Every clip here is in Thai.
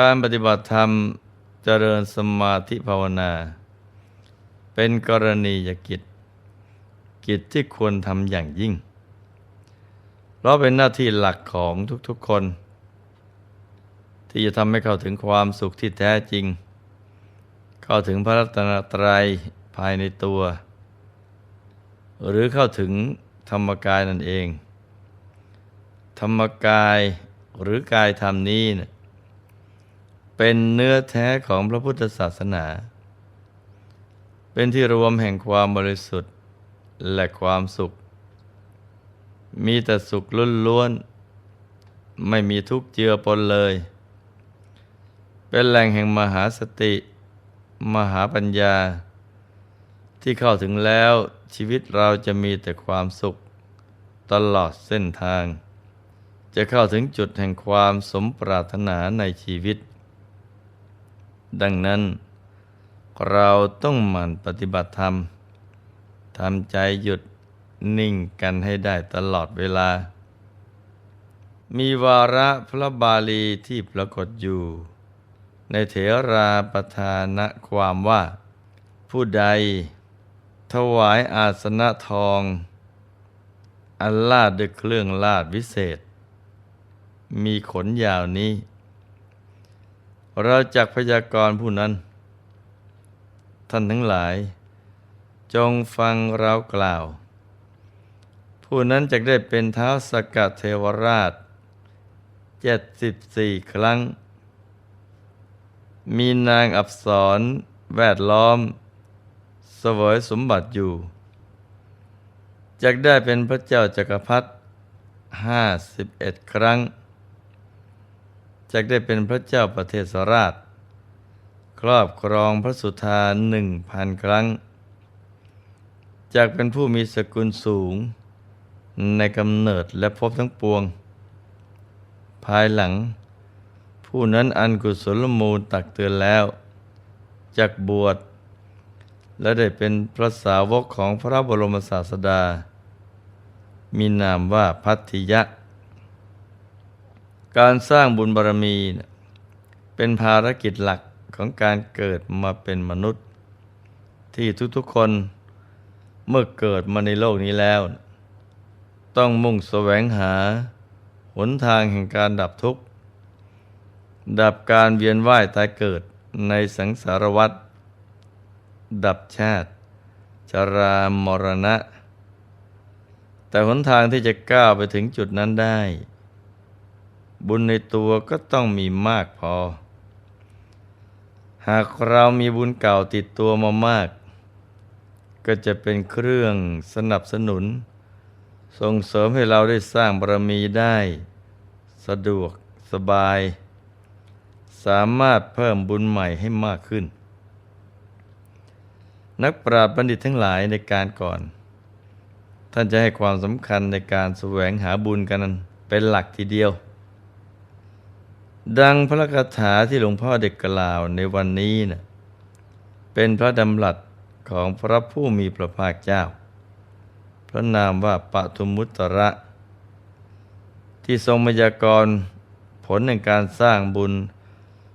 การปฏิบัติธรรมเจริญสมาธิภาวนา เป็นกรณียกิจ กิจที่ควรทำอย่างยิ่ง เพราะเป็นหน้าที่หลักของทุกๆคน ที่จะทำให้เข้าถึงความสุขที่แท้จริง เข้าถึงพระรัตนตรัยภายในตัว หรือเข้าถึงธรรมกายนั่นเอง ธรรมกายหรือกายธรรมนี้นะ เป็นเนื้อแท้ของพระพุทธศาสนา เป็นที่รวมแห่งความบริสุทธิ์และความสุข มีแต่สุขล้วนๆ ไม่มีทุกข์เจือปนเลย เป็นแหล่งแห่งมหาสติ มหาปัญญา ที่เข้าถึงแล้วชีวิตเราจะมีแต่ความสุข ตลอดเส้นทาง จะเข้าถึงจุดแห่งความสมปรารถนาในชีวิต ดังนั้น เราต้องหมั่นปฏิบัติธรรมทำใจหยุดนิ่งกันให้ได้ตลอดเวลา มีวาระพระบาลีที่ปรากฏอยู่ ในเถราประธานะความว่า ผู้ใด ถวายอาสนะทอง อันลาดด้วยเครื่องลาดวิเศษ มีขนยาวนี้ เราจักพยากรณ์ผู้นั้น ท่านทั้งหลาย จงฟังเรากล่าว ผู้นั้นจะได้เป็นเท้าสกัดเทวราชเจ็ดสิบสี่ครั้ง มีนางอับสรแวดล้อมเสวยสมบัติอยู่จะได้เป็นพระเจ้าจักรพรรดิห้าสิบเอ็ดครั้ง จะได้เป็นพระเจ้าประเทศราช ครอบครองพระสุธาหนึ่งพันครั้งจากเป็นผู้มีสกุลสูง ในกำเนิดและพบทั้งปวง ภายหลัง ผู้นั้นอันกุศลมูลตักเตือนแล้วจากบวช และได้เป็นพระสาวกของพระบรมศาสดา มีนามว่าพัทธิยะ การสร้างบุญบารมี เป็นภารกิจหลักของการเกิดมาเป็นมนุษย์ ที่ทุกๆคนเมื่อเกิดมาในโลกนี้แล้ว ต้องมุ่งแสวงหา หนทางแห่งการดับทุกข์ ดับการเวียนว่ายตายเกิดในสังสารวัฏดับชาติ ชรามรณะ แต่หนทางที่จะก้าวไปถึงจุดนั้นได้ บุญในตัวก็ต้องมีมากพอ หากเรามีบุญเก่าติดตัวมามาก ก็จะเป็นเครื่องสนับสนุน ส่งเสริมให้เราได้สร้างบารมีได้ สะดวกสบาย สามารถเพิ่มบุญใหม่ให้มากขึ้น นักปราชญ์บัณฑิตทั้งหลายในการก่อน ท่านจะให้ความสำคัญในการแสวงหาบุญกันเป็นหลักทีเดียว ดังพระคาถาที่หลวงพ่อเด็กกล่าวในวันนี้นะเป็นพระดำรัสของพระผู้มีพระภาคเจ้า พระนามว่าปทุมมุตระ ที่ทรงมยากรผลในการสร้างบุญ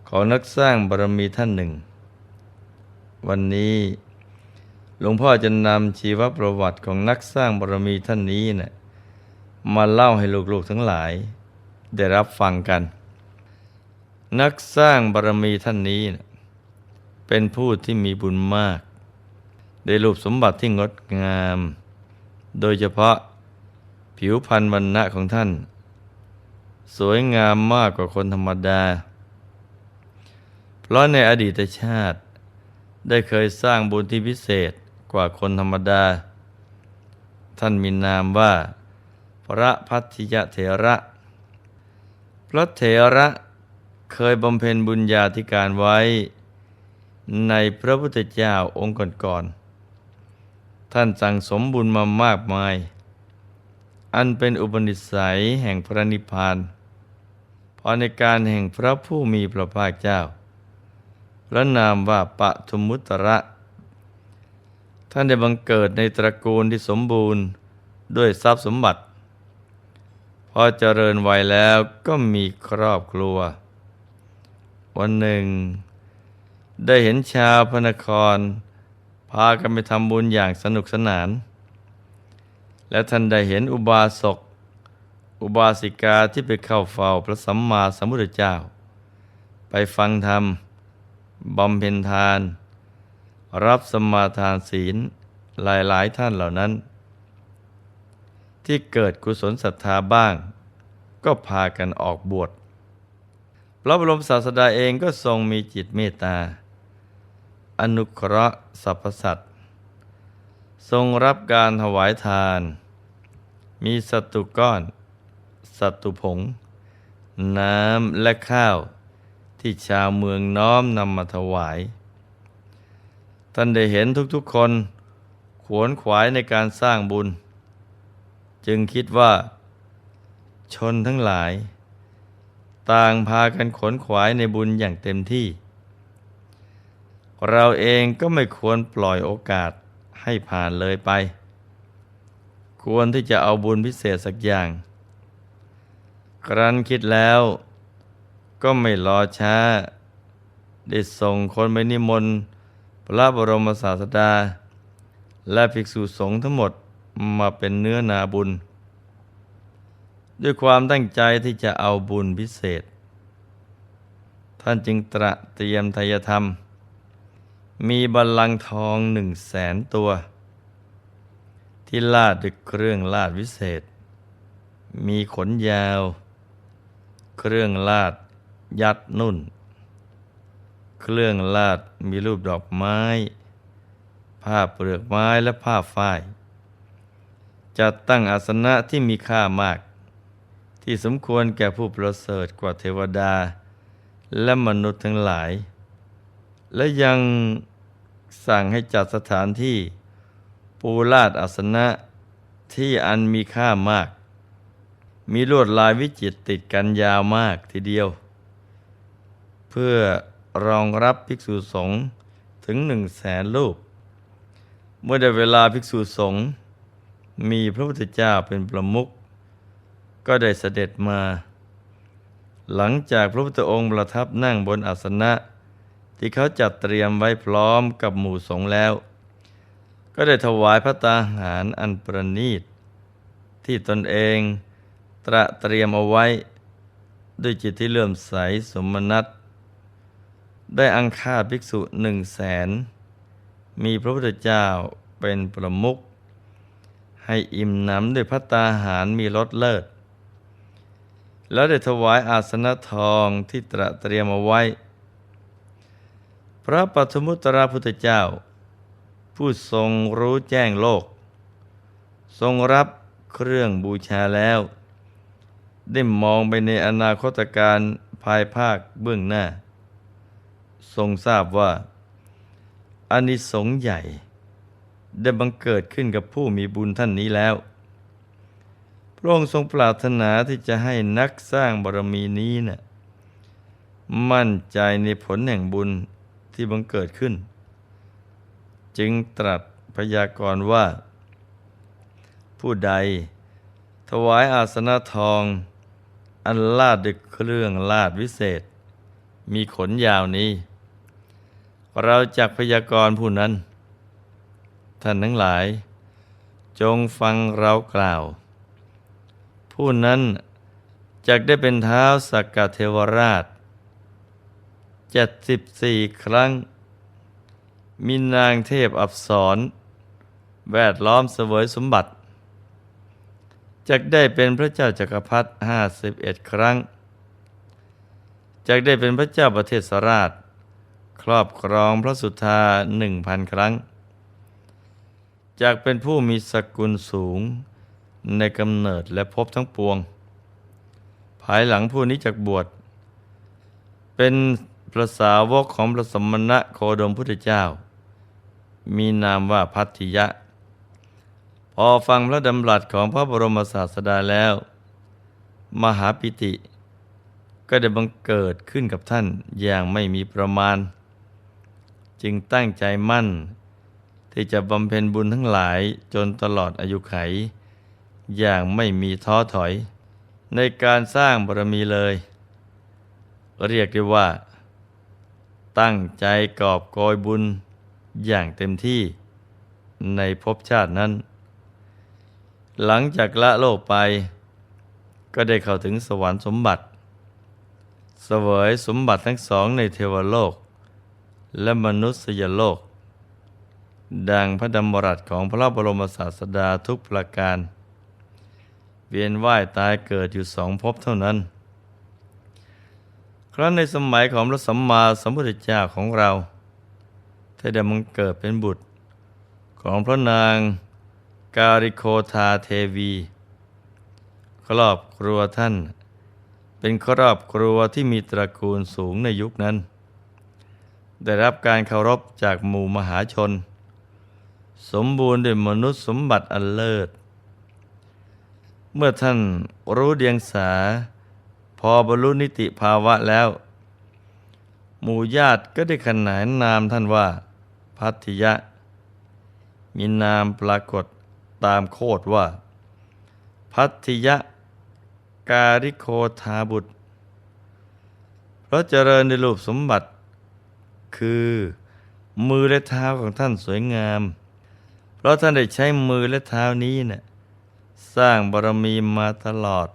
ของนักสร้างบารมีท่านหนึ่ง วันนี้หลวงพ่อจะนำชีวประวัติของนักสร้างบารมีท่านนี้นะ่ะมาเล่าให้ลูกๆทั้งหลาย ได้รับฟังกัน นักสร้างบารมีท่านนี้นะเป็นผู้ที่มีบุญมาก ได้รูปสมบัติที่งดงาม โดยเฉพาะผิวพรรณวรรณะของท่าน สวยงามมากกว่าคนธรรมดา เพราะในอดีตชาติ ได้เคยสร้างบุญที่พิเศษกว่าคนธรรมดา ท่านมีนามว่า พระพัทธิยเถระ พระเถระ เคยบำเพ็ญบุญญาธิการไว้ ในพระพุทธเจ้าองค์ก่อนๆท่านสั่งสมบุญมามากมาย อันเป็นอุปนิสัยแห่งพระนิพพานพอในการแห่งพระผู้มีพระภาคเจ้าพระนามว่าปะทุมุตระ ท่านได้บังเกิดในตระกูลที่สมบูรณ์ด้วยทรัพย์สมบัติ พอเจริญวัยแล้วก็มีครอบครัว วันหนึ่ง ได้เห็นชาวพนคร พากันไปทำบุญอย่างสนุกสนาน และท่านได้เห็นอุบาสก อุบาสิกาที่ไปเข้าเฝ้าพระสัมมาสัมพุทธเจ้า ไปฟังธรรมบำเพ็ญทาน รับสมาทานศีลหลายๆท่านเหล่านั้น ที่เกิดกุศลศรัทธาบ้าง ก็พากันออกบวช ระบรมศาสดาเองก็ทรงมีจิตเมตตา อนุเคราะห์สรรพสัตว์ทรงรับการถวายทาน มีสัตุก้อนสัตุผง น้ำและข้าวที่ชาวเมืองน้อมนำมาถวาย ท่านได้เห็นทุกๆคนขวนขวายในการสร้างบุญ จึงคิดว่า ชนทั้งหลาย ต่างพากันขนขวายในบุญอย่างเต็มที่ เราเองก็ไม่ควรปล่อยโอกาสให้ผ่านเลยไป ควรที่จะเอาบุญพิเศษสักอย่าง ครั้นคิดแล้วก็ไม่รอช้า ได้ส่งคนไปนิมนต์พระบรมศาสดา และภิกษุสงฆ์ทั้งหมดมาเป็นเนื้อนาบุญ ด้วยความตั้งใจที่จะเอาบุญพิเศษ ท่านจึงตระเตรียมทายธรรม มีบัลลังก์ทองหนึ่งแสนตัว ที่ลาดด้วยเครื่องลาดวิเศษ มีขนยาว เครื่องลาดยัดนุ่น เครื่องลาดมีรูปดอกไม้ ผ้าเปลือกไม้และผ้าฝ้ายจัดตั้งอาสนะที่มีค่ามาก ที่สมควรแก่ผู้ประเสริฐกว่าเทวดา และมนุษย์ทั้งหลาย และยังสั่งให้จัดสถานที่ปูลาดอาสนะที่อันมีค่ามาก มีลวดลายวิจิตติดกันยาวมากทีเดียว เพื่อรองรับภิกษุสงฆ์ถึงหนึ่งแสนรูป เมื่อได้เวลาภิกษุสงฆ์มีพระพุทธเจ้าเป็นประมุข ก็ได้เสด็จมา หลังจากพระพุทธองค์ประทับนั่งบนอาสนะ ที่เขาจัดเตรียมไว้พร้อมกับหมู่สงฆ์แล้ว ก็ได้ถวายพระตาหารอันประณีต ที่ตนเองตระเตรียมเอาไว้ ด้วยจิตที่เลื่อมใสสมนัตได้อังคาภิกษุหนึ่งแสน มีพระพุทธเจ้าเป็นประมุขให้อิ่มหนำด้วยพระตาหารมีรสเลิศ แล้วได้ถวายอาสนะทองที่ตระเตรียมเอาไว้ พระปัทมุตตรพุทธเจ้า ผู้ทรงรู้แจ้งโลก ทรงรับเครื่องบูชาแล้ว ได้มองไปในอนาคตการภายภาคเบื้องหน้า ทรงทราบว่าอานิสงส์ใหญ่ ได้บังเกิดขึ้นกับผู้มีบุญท่านนี้แล้ว พระองค์ทรงปรารถนาที่จะให้นักสร้างบารมีนี้นะ่ะมั่นใจในผลแห่งบุญที่บังเกิดขึ้น จึงตรัสพยากรณ์ว่า ผู้ใด ถวายอาสนะทอง อันลาดด้วยเครื่องลาดวิเศษ มีขนยาวนี้ เราจักพยากรณ์ผู้นั้น ท่านทั้งหลาย จงฟังเรากล่าว ผู้นั้นจักได้เป็นเท้าสักกะเทวราชเจ็ดสิบสี่ครั้ง มีนางเทพอับสรแวดล้อมเสวยสมบัติจักได้เป็นพระเจ้าจักรพรรดิห้าสิบเอ็ดครั้งจักได้เป็นพระเจ้าประเทศสราช ครอบครองพระสุธาหนึ่งพันครั้งจากเป็นผู้มีสกุลสูง ในกำเนิดและพบทั้งปวง ภายหลังผู้นี้จากบวช เป็นพระสาวกของพระสมณะโคดมพุทธเจ้า มีนามว่าพัทธิยะ พอฟังพระดำรัสของพระบรมศาสดาแล้ว มหาปิติ ก็ได้บังเกิดขึ้นกับท่านอย่างไม่มีประมาณ จึงตั้งใจมั่น ที่จะบำเพ็ญบุญทั้งหลายจนตลอดอายุไข อย่างไม่มีท้อถอย ในการสร้างบารมีเลย เรียกได้ว่า ตั้งใจกอบโกยบุญอย่างเต็มที่ในภพชาตินั้น หลังจากละโลกไป ก็ได้เข้าถึงสวรรค์สมบัติเสวยสมบัติทั้งสองในเทวโลก และมนุษยโลก ดังพระดำรัสของพระบรมศาสดาทุกประการ เวียนว่ายตายเกิดอยู่สองภพเท่านั้น ครั้นในสมัยของพระสัมมาสัมพุทธเจ้าของเราได้ดมังเกิดเป็นบุตร ของพระนางการิโคธาเทวี ครอบครัวท่าน เป็นครอบครัวที่มีตระกูลสูงในยุคนั้น ได้รับการเคารพจากหมู่มหาชน สมบูรณ์ด้วยมนุษย์สมบัติอันเลิศ เมื่อท่านรู้เดียงสา พอบรรลุนิติภาวะแล้ว หมู่ญาติก็ได้ขนานนามท่านว่า พัทธิยะ มีนามปรากฏตามโคดว่า พัทธิยะ การิโคธาบุตร เพราะเจริญในรูปสมบัติ คือมือและเท้าของท่านสวยงาม เพราะท่านได้ใช้มือและเท้านี้นะ่ะ สร้างบารมีมาตลอด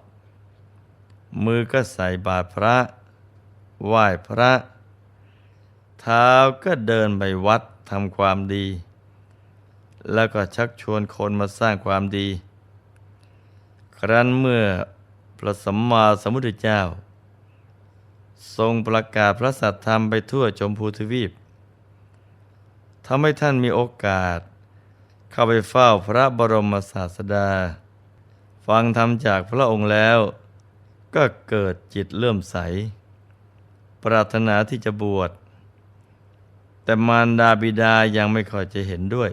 มือก็ใส่บาตรพระ ไหว้พระ เท้าก็เดินไปวัดทำความดี แล้วก็ชักชวนคนมาสร้างความดี ครั้นเมื่อพระสัมมาสัมพุทธเจ้า ทรงประกาศพระสัทธรรมไปทั่วชมพูทวีปทำให้ท่านมีโอกาส เข้าไปเฝ้าพระบรมศาสดา ฟังธรรมจากพระองค์แล้ว ก็เกิดจิตเลื่อมใส ปรารถนาที่จะบวช แต่มารดาบิดายังไม่ค่อยจะเห็นด้วย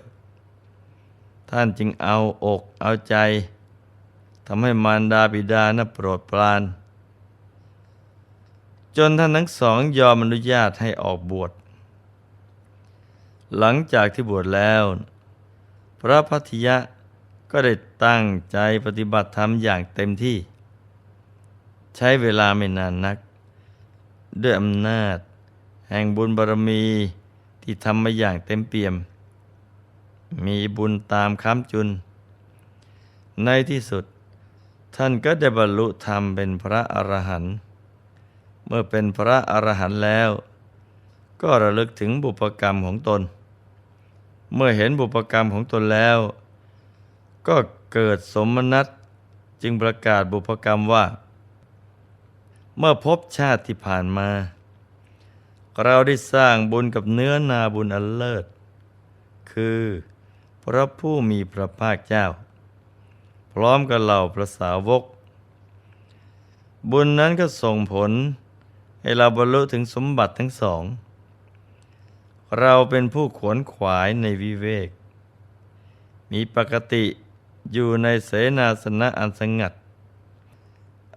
ท่านจึงเอาอกเอาใจทำให้มารดาบิดานะโปรดปราน จนท่านทั้งสองยอมอนุญาตให้ออกบวช หลังจากที่บวชแล้ว พระพัทยะ ก็ได้ตั้งใจปฏิบัติธรรมอย่างเต็มที่ ใช้เวลาไม่นานนัก ด้วยอำนาจ แห่งบุญบารมีที่ทำมาอย่างเต็มเปี่ยม มีบุญตามค้ำจุน ในที่สุดท่านก็ได้บรรลุธรรมเป็นพระอรหันต์เมื่อเป็นพระอรหันต์แล้ว ก็ระลึกถึงบุพกรรมของตน เมื่อเห็นบุพกรรมของตนแล้ว ก็เกิดสมนัตจึงประกาศบุพกรรมว่า เมื่อพบชาติที่ผ่านมา เราได้สร้างบุญกับเนื้อนาบุญอันเลิศ คือพระผู้มีพระภาคเจ้า พร้อมกับเหล่าพระสาวก บุญนั้นก็ส่งผล ให้เราบรรลุถึงสมบัติทั้งสอง เราเป็นผู้ขวนขวายในวิเวก มีปกติ อยู่ในเสนาสนะอันสงัด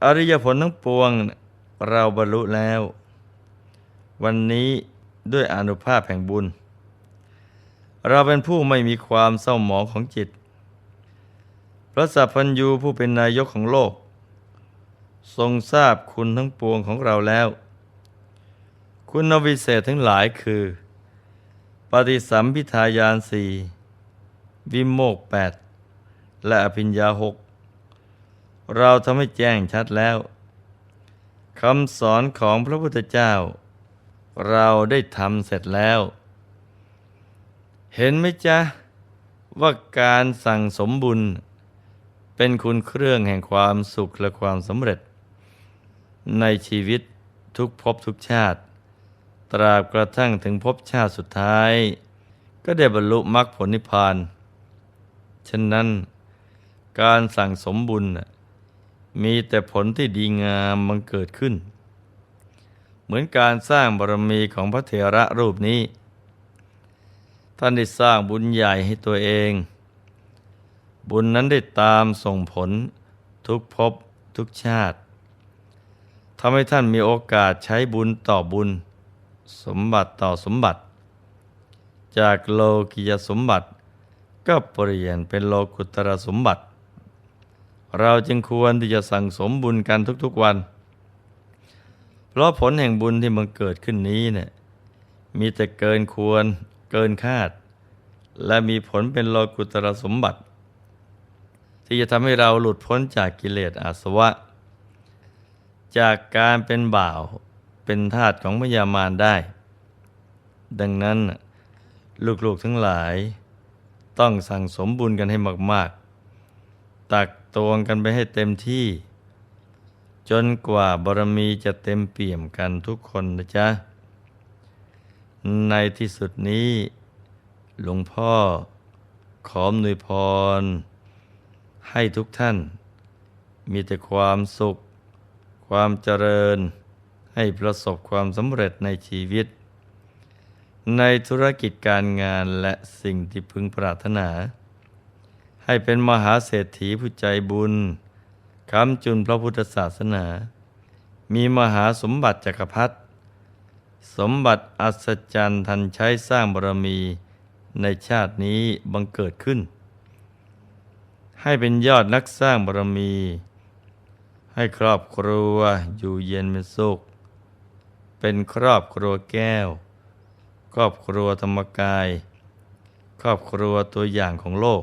อริยผลทั้งปวงเราบรรลุแล้ว วันนี้ด้วยอนุภาพแห่งบุญ เราเป็นผู้ไม่มีความเศร้าหมองของจิต พระสัพพัญญูผู้เป็นนายกของโลก ทรงทราบคุณทั้งปวงของเราแล้ว คุณวิเศษทั้งหลายคือ ปฏิสัมพิทายานสี่วิโมกแปด และอภิญญาหกเราทำให้แจ้งชัดแล้วคำสอนของพระพุทธเจ้า เราได้ทำเสร็จแล้ว เห็นไหมจ๊ะ ว่าการสั่งสมบุญ เป็นคุณเครื่องแห่งความสุขและความสำเร็จ ในชีวิตทุกภพทุกชาติ ตราบกระทั่งถึงภพชาติสุดท้าย ก็ได้บรรลุมรรคผลนิพพาน ฉะนั้น การสั่งสมบุญมีแต่ผลที่ดีงามบังเกิดขึ้น เหมือนการสร้างบารมีของพระเถระรูปนี้ ท่านได้สร้างบุญใหญ่ให้ตัวเอง บุญนั้นได้ตามส่งผลทุกภพทุกชาติทำให้ท่านมีโอกาสใช้บุญต่อบุญ สมบัติต่อสมบัติ จากโลกิยสมบัติก็เปลี่ยนเป็นโลกุตรสมบัติ เราจึงควรที่จะสั่งสมบุญกันทุกๆวัน เพราะผลแห่งบุญที่มันเกิดขึ้นนี้เนี่ยมีแต่เกินควรเกินคาด และมีผลเป็นโลกุตรสมบัติ ที่จะทำให้เราหลุดพ้นจากกิเลสอาสวะ จากการเป็นบ่าวเป็นทาสของพยามารได้ ดังนั้น ลูกๆทั้งหลาย ต้องสั่งสมบุญกันให้มากๆ ตักตวงกันไปให้เต็มที่ จนกว่าบารมีจะเต็มเปี่ยมกันทุกคนนะจ๊ะ ในที่สุดนี้ หลวงพ่อขออำนวยพร ให้ทุกท่าน มีแต่ความสุข ความเจริญ ให้ประสบความสำเร็จในชีวิต ในธุรกิจการงานและสิ่งที่พึงปรารถนา ให้เป็นมหาเศรษฐีผู้ใจบุญค้ำจุนพระพุทธศาสนา มีมหาสมบัติจักรพรรดิสมบัติอัศจรรย์ทันใช้สร้างบารมีในชาตินี้บังเกิดขึ้น ให้เป็นยอดนักสร้างบารมี ให้ครอบครัวอยู่เย็นเป็นสุข เป็นครอบครัวแก้ว ครอบครัวธรรมกาย ครอบครัวตัวอย่างของโลก